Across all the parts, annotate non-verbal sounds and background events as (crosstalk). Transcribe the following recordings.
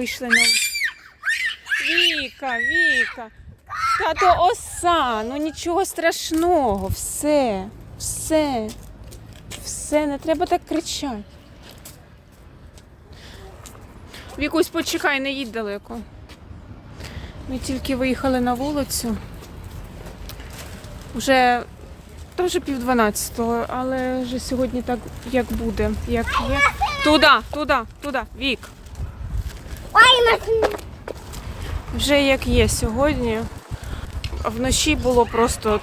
вийшли на. Віка, Віка. Та то оса, ну нічого страшного, все, все, все, не треба так кричати. Вікусь, почекай, не їдь далеко. Ми тільки виїхали на вулицю. Вже теж пів дванадцятого, але вже сьогодні так як буде, як є. Туди, туди, туди, Вік. Вже як є сьогодні. Вночі було просто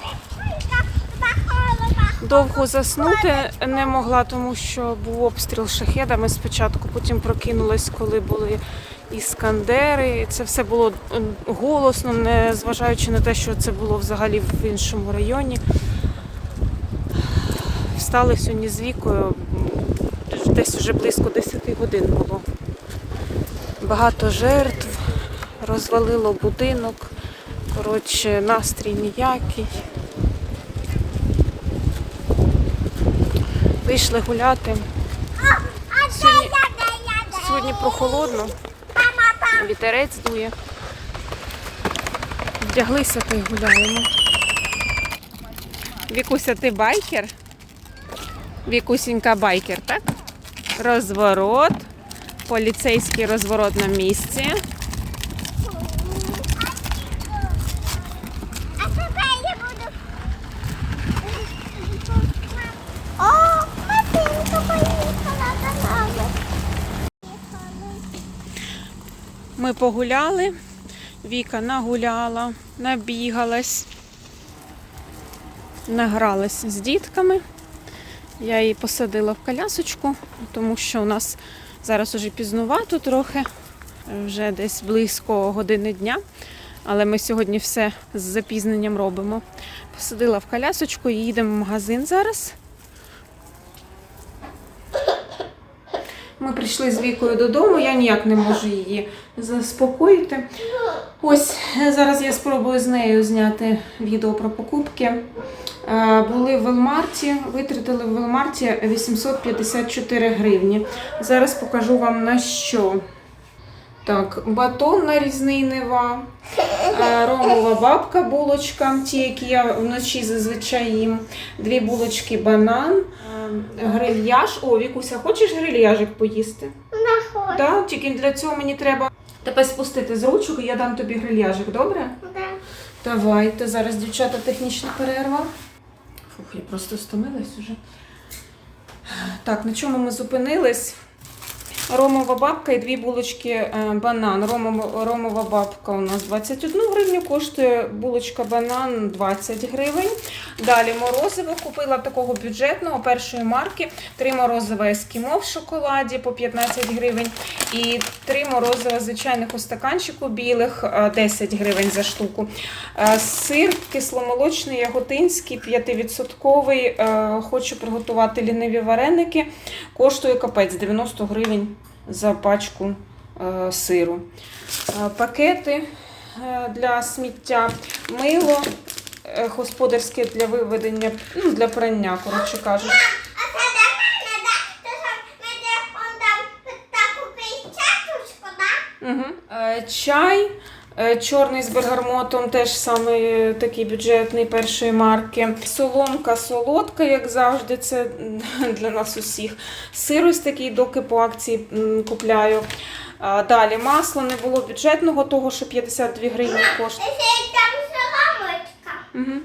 довго заснути не могла, тому що був обстріл шахедами спочатку, потім прокинулась, коли були іскандери. Це все було голосно, не зважаючи на те, що це було взагалі в іншому районі. Встали сьогодні з вікою, десь вже близько 10 годин було. Багато жертв, розвалило будинок. Коротше, настрій ніякий. Вийшли гуляти. Сьогодні, сьогодні прохолодно, вітерець дує. Вдяглися та й гуляємо. Вікуся, ти байкер? Вікусінька байкер, так? Розворот. Поліцейський розворот на місці. А тепер я буду. О, машинка поїхала до. Ми погуляли, Віка нагуляла, набігалась, награлась з дітками. Я її посадила в колясочку, тому що у нас зараз уже пізнувато трохи, вже десь близько години дня. Але ми сьогодні все з запізненням робимо. Посадила в колясочку і їдемо в магазин зараз. Ми прийшли з Вікою додому, я ніяк не можу її заспокоїти. Ось зараз я спробую з нею зняти відео про покупки. Е, Були в Велмарті, витратили в Велмарті 854 гривні. Зараз покажу вам на що. Так, батон нарізний Нева, е, ромова бабка, булочка, ті, які я вночі зазвичай їм, дві булочки банан, грильяж. О, Вікуся, хочеш грильяжик поїсти? Наход. Так, тільки для цього мені треба тебе спустити з ручок, і я дам тобі грильяжик, добре? Да. Давайте, зараз, дівчата, технічна перерва. Фух, я просто стомилась уже. Так, на чому ми зупинились? Ромова бабка і дві булочки е, банан. Ромова, ромова бабка у нас 21 гривню коштує, булочка банан 20 гривень. Далі морозиво купила такого бюджетного першої марки. Три морозива ескімо в шоколаді по 15 гривень. І три морозива звичайних у стаканчику білих е, 10 гривень за штуку. Е, Сир кисломолочний, яготинський, 5%. е, Хочу приготувати ліниві вареники. Коштує капець 90 гривень за пачку е, сиру. Е, Пакети е, для сміття, мило господарське для виведення, ну, для прання, коротше кажучи. Угу. Чай. Е, Чорний з бергамотом, теж саме такий бюджетний першої марки. Соломка солодка, як завжди, це (laughs) для нас усіх. Сир ось такий, доки по акції купляю. Далі масло не було бюджетного, того, що 52 гривні коштує. Там соломочка. Угу.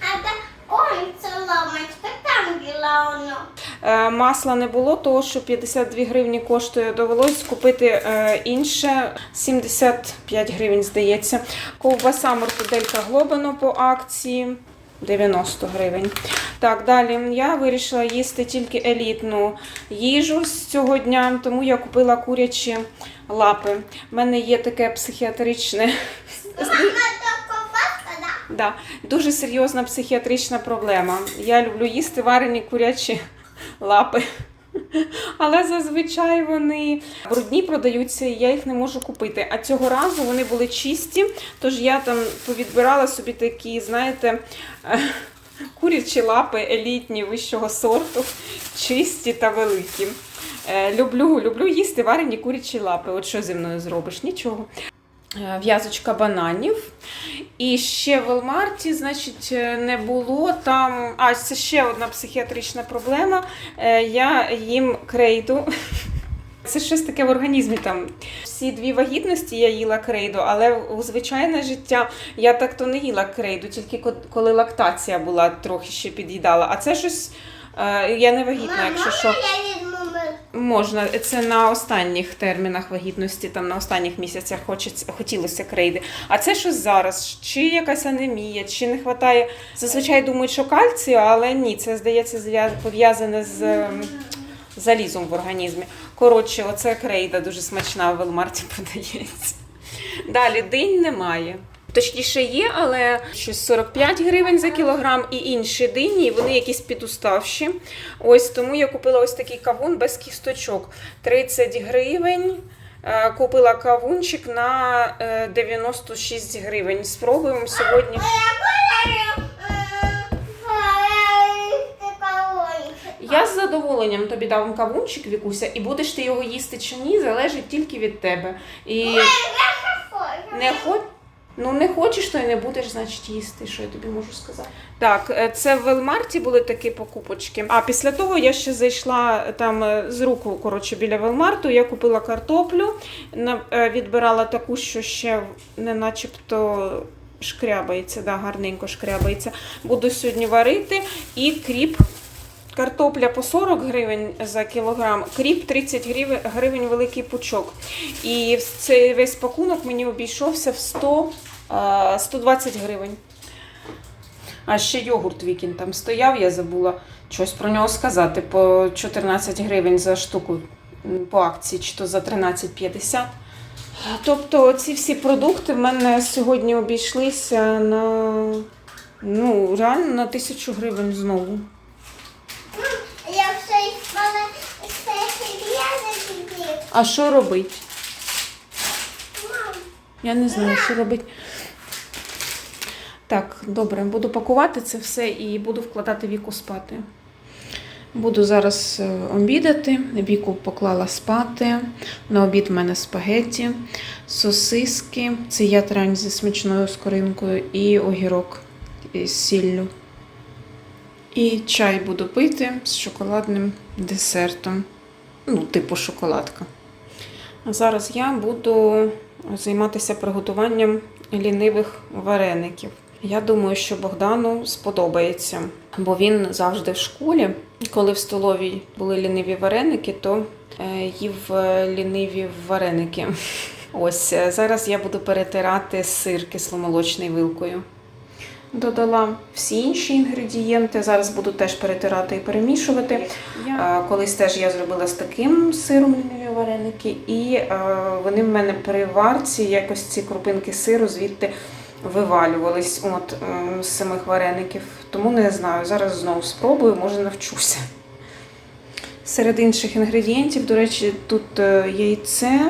А та он соломочка, там біла воно. Е, Масла не було, того що 52 гривні коштує. Довелось купити е, інше 75 гривень, здається. Ковбаса мортаделька Глобино по акції 90 гривень. Так, далі я вирішила їсти тільки елітну їжу з цього дня, тому я купила курячі лапи. У мене є таке психіатричне? Да, дуже серйозна психіатрична проблема. Я люблю їсти варені курячі лапи. Але зазвичай вони брудні продаються, і я їх не можу купити. А цього разу вони були чисті, тож я там повідбирала собі такі, знаєте, е, курячі лапи елітні вищого сорту, чисті та великі. Е, люблю, люблю їсти варені курячі лапи. От що зі мною зробиш? Нічого. Е, В'язочка бананів. І ще в Велмарті, значить, е, не було там. А, це ще одна психіатрична проблема. Е, Я їм крейду. (laughs) Це щось таке в організмі там. Всі дві вагітності я їла крейду, але у звичайне життя я так то не їла крейду, тільки ко- коли лактація була, трохи ще під'їдала. А це щось. Я не вагітна, якщо що. Можна, це на останніх термінах вагітності, там на останніх місяцях хочеться, хотілося крейди. А це щось зараз, чи якась анемія, чи не вистачає. Зазвичай думають, що кальцію, але ні, це здається пов'язане з ем, залізом в організмі. Коротше, оце крейда дуже смачна в Велмарті (laughs) подається. Далі динь немає. Точніше є, але щось 45 гривень за кілограм і інші дині, і вони якісь підуставші. Ось тому я купила ось такий кавун без кісточок. 30 гривень. Е, Купила кавунчик на е, 96 гривень. Спробуємо сьогодні. Я з задоволенням тобі дам кавунчик, Вікуся, і будеш ти його їсти чи ні, залежить тільки від тебе. І не хоч... Ну, не хочеш, то й не будеш, значить, їсти. Що я тобі можу сказати? Так, е, це в Велмарті були такі покупочки. А після того я ще зайшла там е, з руку, коротше, біля Велмарту. Я купила картоплю, е, відбирала таку, що ще не начебто. Шкрябається, да, гарненько шкрябається. Буду сьогодні варити. І кріп. Картопля по 40 гривень за кілограм, кріп 30 гривень, великий пучок. І цей весь пакунок мені обійшовся в 100, 120 гривень. А ще йогурт Вікін там стояв, я забула щось про нього сказати. По 14 гривень за штуку по акції, чи то за 13,50. Тобто ці всі продукти в мене сьогодні обійшлися на ну, реально на тисячу гривень знову. Я все мене все сім'я не тобі. А що робить? Я не знаю, що робить. Так, добре, буду пакувати це все і буду вкладати віку спати. Буду зараз е, обідати. Віку поклала спати. На обід в мене спагетті, сосиски, це ятрань зі смачною скоринкою і огірок із сіллю. І чай буду пити з шоколадним десертом. Ну, типу шоколадка. Зараз я буду займатися приготуванням лінивих вареників. Я думаю, що Богдану сподобається, бо він завжди в школі. Коли в столовій були ліниві вареники, то е, їв е, ліниві вареники. (laughs) Ось е, зараз я буду перетирати сир кисломолочний вилкою. Додала всі інші інгредієнти. Зараз буду теж перетирати і перемішувати. Колись теж я зробила з таким сиром вареники, і е, вони в мене при варці якось ці крупинки сиру звідти вивалювались от, е, з самих вареників. Тому не знаю. Зараз знову спробую, може навчуся. Серед інших інгредієнтів, до речі, тут е, яйце,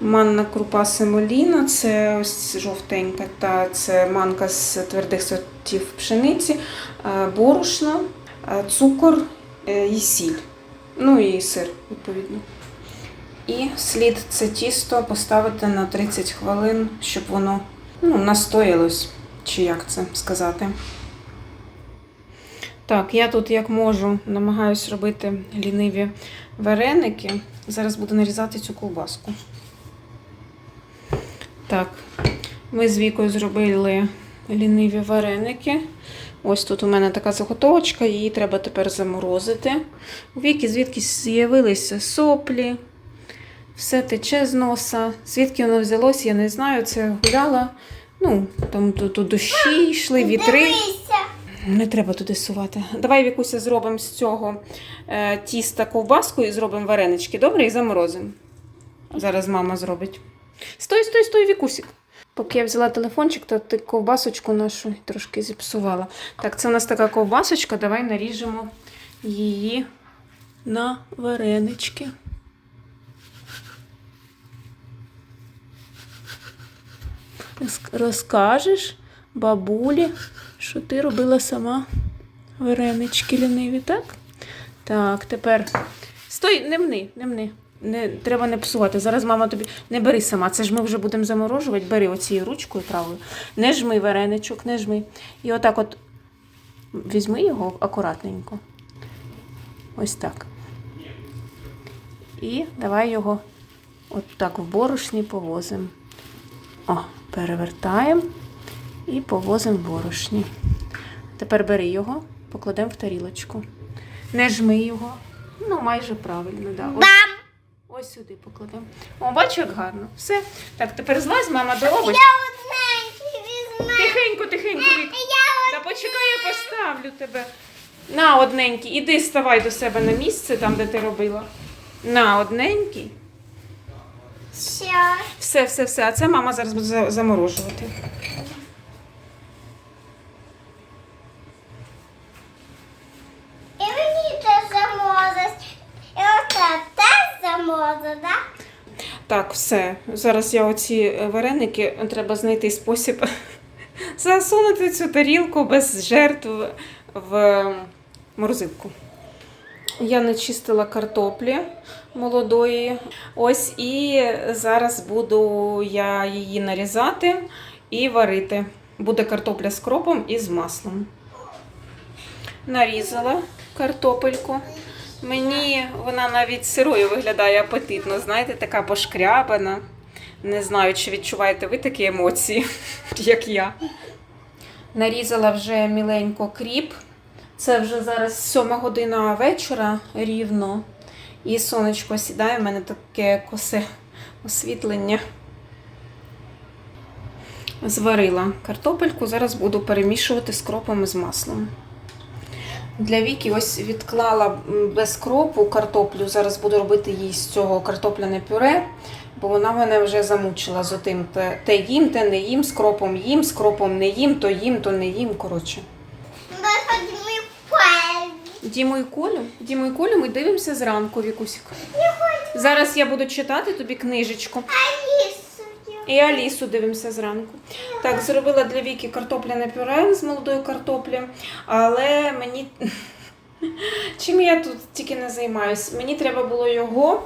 манна крупа семоліна, це ось жовтенька, та це манка з твердих сортів пшениці, е, борошно, е, цукор е, і сіль. Ну і сир, відповідно. І слід це тісто поставити на 30 хвилин, щоб воно ну, настоялось, чи як це сказати. Так, я тут як можу намагаюсь робити ліниві вареники. Зараз буду нарізати цю ковбаску. Так, ми з Вікою зробили ліниві вареники. Ось тут у мене така заготовочка, її треба тепер заморозити. У Віки звідки з'явилися соплі, все тече з носа. Звідки воно взялось, я не знаю. Це гуляла. Ну, там тут дощі йшли, вітри. Не треба туди сувати. Давай, Вікуся, зробимо з цього е, тіста ковбаску і зробимо варенички. Добре, і заморозимо. Зараз мама зробить. Стой, стой, стой, Вікусік. Поки я взяла телефончик, то ти ковбасочку нашу трошки зіпсувала. Так, це у нас така ковбасочка. Давай наріжемо її на варенички. Розкажеш бабулі, що ти робила сама варенички ліниві, так? Так, тепер Стой, не мни, не мни. Не, треба не псувати. Зараз мама тобі не бери сама. Це ж ми вже будемо заморожувати. Бери оцією ручкою правою. Не жми вареничок, не жми. І отак от візьми його акуратненько. Ось так. І давай його от в борошні повозимо. О, перевертаємо і повозимо в борошні. Тепер бери його, покладемо в тарілочку. Не жми його. Ну, майже правильно, да. Ось! Ось сюди покладемо. О, бачу, як гарно. Все. Так, тепер злазь, мама доробить. Я візьму. Тихенько, тихенько, Вік. Я Та почекай, я поставлю тебе. На одненький. Іди ставай до себе на місце, там, де ти робила. На одненький. Що? Все, все, все. А це мама зараз буде заморожувати. І мені теж замозить. І оце теж замозить, так? Так, все. Зараз я оці е, вареники треба знайти спосіб (laughs) засунути цю тарілку без жертв в морозилку. Я не чистила картоплі молодої. Ось і зараз буду я її нарізати і варити. Буде картопля з кропом і з маслом. Нарізала картопельку. Мені вона навіть сирою виглядає апетитно, знаєте, така пошкрябана. Не знаю, чи відчуваєте ви такі емоції, (laughs) як я. Нарізала вже міленько кріп. Це вже зараз сьома година вечора рівно. І сонечко сідає, в мене таке косе освітлення. Зварила картопельку, зараз буду перемішувати з кропом і з маслом. Для Віки ось відклала без кропу картоплю. Зараз буду робити їй з цього картопляне пюре, бо вона мене вже замучила з отим. Те, їм, те не їм, з кропом їм, з кропом не їм, то їм, то не їм. Коротше. Діму і Колю. Діму і Колю ми дивимося зранку, Вікусік. Зараз я буду читати тобі книжечку. Алісою. І Алісу дивимося зранку. Так, зробила для Віки картопляне пюре з молодої картоплі, але мені. (laughs) Чим я тут тільки не займаюсь? Мені треба було його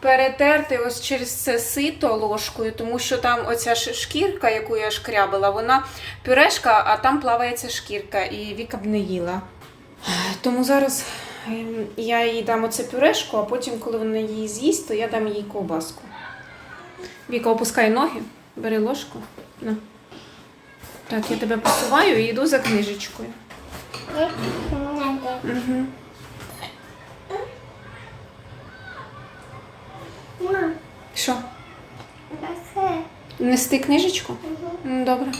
перетерти ось через це сито ложкою, тому що там оця шкірка, яку я шкрябила, вона пюрешка, а там плавається шкірка, і Віка б не їла. Тому зараз ем, я їй дам оце пюрешку, а потім, коли вона її з'їсть, то я дам їй ковбаску. Віка, опускай ноги, бери ложку. На. Так, я тебе посуваю і йду за книжечкою. Угу. Що? Нести книжечку? Добре.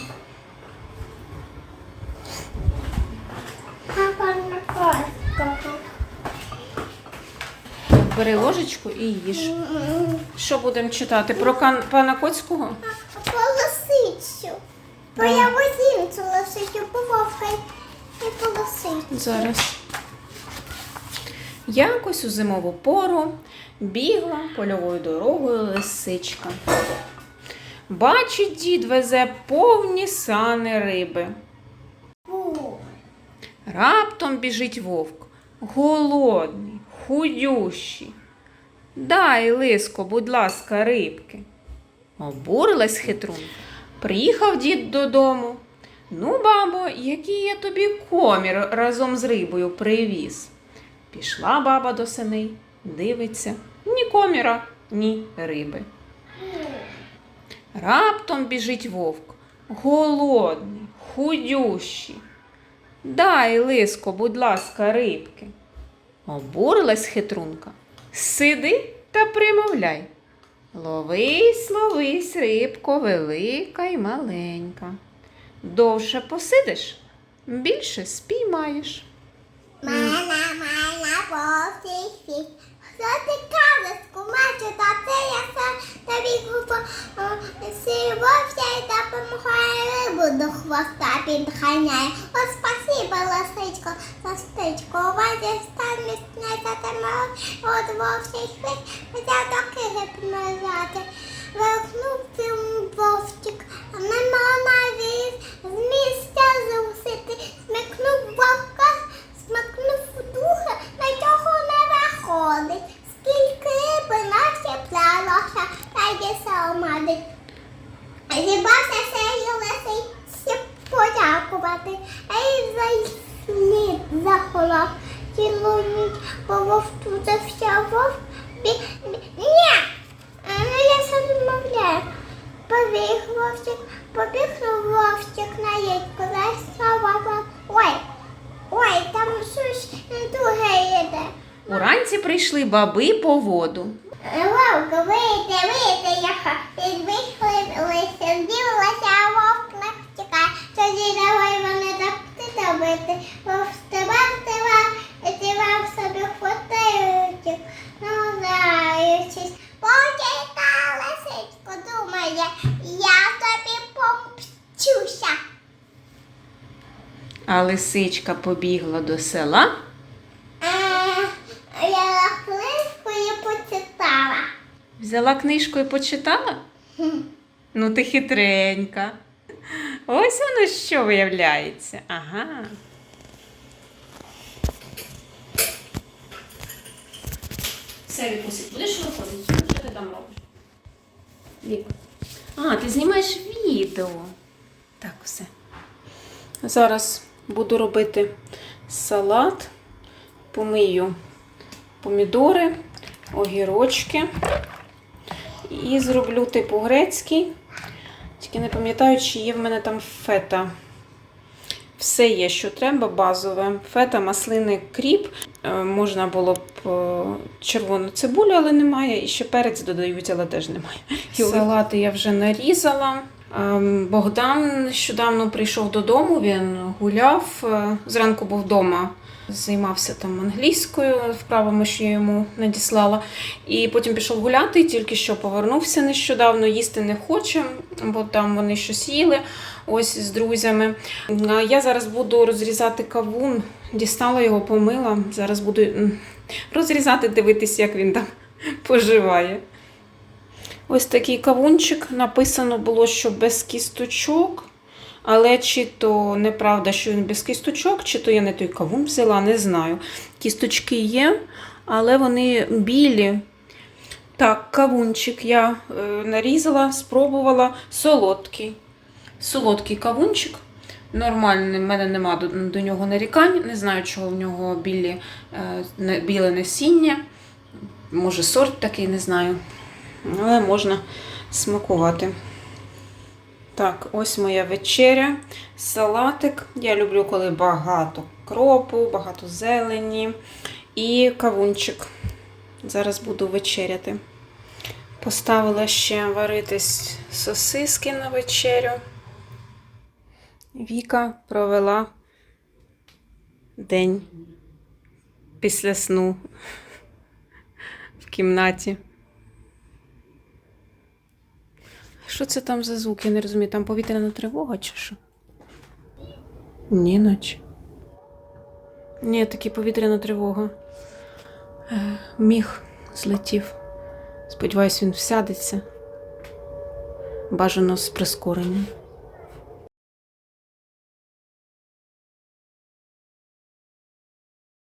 Бери ложечку і їж. Що будемо читати? Про кан- пана Коцького? По лисицю. Бо Да. я возім цю лисицю по вовка і по лисицю. Зараз. Якось у зимову пору бігла польовою дорогою лисичка. Бачить, дід везе повні сани риби. Раптом біжить вовк, голодний, худющий. Дай, лиско, будь ласка, рибки. Обурилась хитрун. Приїхав дід додому. Ну, бабо, який я тобі комір разом з рибою привіз. Пішла баба до синей, дивиться, ні коміра, ні риби. Раптом біжить вовк, голодний, худющий. Дай, лиско, будь ласка, рибки. Обурилась хитрунка. Сиди та примовляй. Ловись, ловись, рибко, велика й маленька. Довше посидиш, більше спіймаєш. Мене, вовчий світ. Що ти кажеш, кумачу, та це я сам тобі і допомагає рибу до хвоста підганяє. О, спасибо, ластичко, ластичко, у вас є не затиме от вовчий хвіст, хоча доки гипнозати. Вихнув цим вовчик, а нема навіс, з місця зусити, смикнув вовка, смикнув духа, на цього не виходить. Скільки б наші плялося, та й діса омадить. Зібався сей лисий за слід захолов. Цілу ніч пововтузався вовк. Бі... бі- Ні! Е, Ну, я сам відмовляю. Побіг вовчик, побіг вовчик на яйко, засховав. Ой, ой, там щось друге їде. Уранці прийшли баби по воду. Вовк, вийди, вийди, я ходить, вихлипилися, дивилася, вовк. Тоді давай мене так добити. Вовк стивав, стивав, і стивав собі хватаючи, ну знаючись. Почекай, лисичко, думає, я тобі помщуся. А лисичка побігла до села. Е, Я хлипкою почитала. Взяла книжку і почитала? Ну, ти хитренька. Ось воно що виявляється. Ага. Все, Вікусик, будеш виходити? Що ти там робиш? Вік. А, ти знімаєш відео. Так, все. Зараз буду робити салат. Помию помідори, огірочки. І зроблю типу грецький. Тільки не пам'ятаю, чи є в мене там фета. Все є, що треба, базове. Фета, маслини, кріп. Е, Можна було б е, червону цибулю, але немає. І ще перець додають, але теж немає. Салати я вже нарізала. Ем, Богдан нещодавно прийшов додому, він гуляв. е, Зранку був вдома, займався там англійською вправами, що я йому надіслала. І потім пішов гуляти, тільки що повернувся нещодавно, їсти не хоче, бо там вони щось їли ось з друзями. Я зараз буду розрізати кавун, дістала його, помила. Зараз буду розрізати, дивитися, як він там (laughs) поживає. Ось такий кавунчик. Написано було, що без кісточок. Але чи то неправда, що він без кісточок, чи то я не той кавун взяла, не знаю. Кісточки є, але вони білі. Так, кавунчик я е, нарізала, спробувала. Солодкий. Солодкий кавунчик. Нормальний, в мене нема до, до нього нарікань. Не знаю, чого в нього білі, е, біле насіння. Може, сорт такий, не знаю. Але можна смакувати. Так, ось моя вечеря. Салатик. Я люблю, коли багато кропу, багато зелені і кавунчик. Зараз буду вечеряти. Поставила ще варитись сосиски на вечерю. Віка провела день після сну в кімнаті. Що це там за звук? Я не розумію, там повітряна тривога чи що? Ні, наче. Ні, таки повітряна тривога. Е, Міг злетів. Сподіваюсь, він всядеться. Бажано з прискоренням.